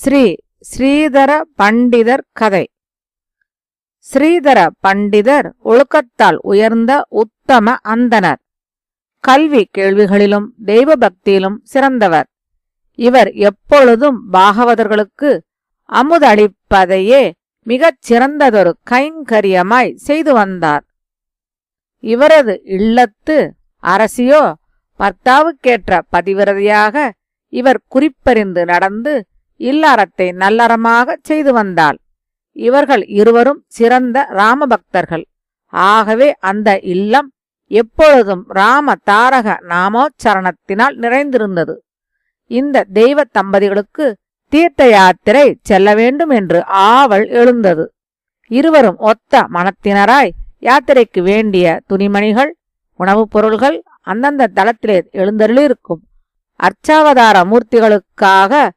ஸ்ரீ ஸ்ரீதர பண்டிதர் கதை. ஸ்ரீதர பண்டிதர் ஒழுக்கத்தால் உயர்ந்த உத்தம அந்தனர். கல்வி கேள்விகளிலும் தெய்வ பக்தியிலும் சிறந்தவர். இவர் எப்பொழுதும் பாகவதர்களுக்கு அமுதளிப்பதையே மிகச் சிறந்ததொரு கைங்கரியமாய் செய்து வந்தார். இவரது இல்லத்து அரசியோ பர்த்தாவுக்கேற்ற பதிவிரதையாக இவர் குறிப்பறிந்து நடந்து இல்லறத்தை நல்லறமாகச் செய்து வந்தாள். இவர்கள் இருவரும் சிறந்த ராமபக்தர்கள். ஆகவே அந்த இல்லம் எப்பொழுதும் ராம தாரக நாமோச்சரணத்தினால் நிறைந்திருந்தது. இந்த தெய்வ தம்பதிகளுக்கு தீர்த்த யாத்திரை செல்ல வேண்டும் என்று ஆவல் எழுந்தது. இருவரும் ஒத்த மனத்தினராய் யாத்திரைக்கு வேண்டிய துணிமணிகள் உணவுப் பொருள்கள் அந்தந்த தளத்திலே எழுந்தருளிருக்கும் அர்ச்சாவதார மூர்த்திகளுக்காக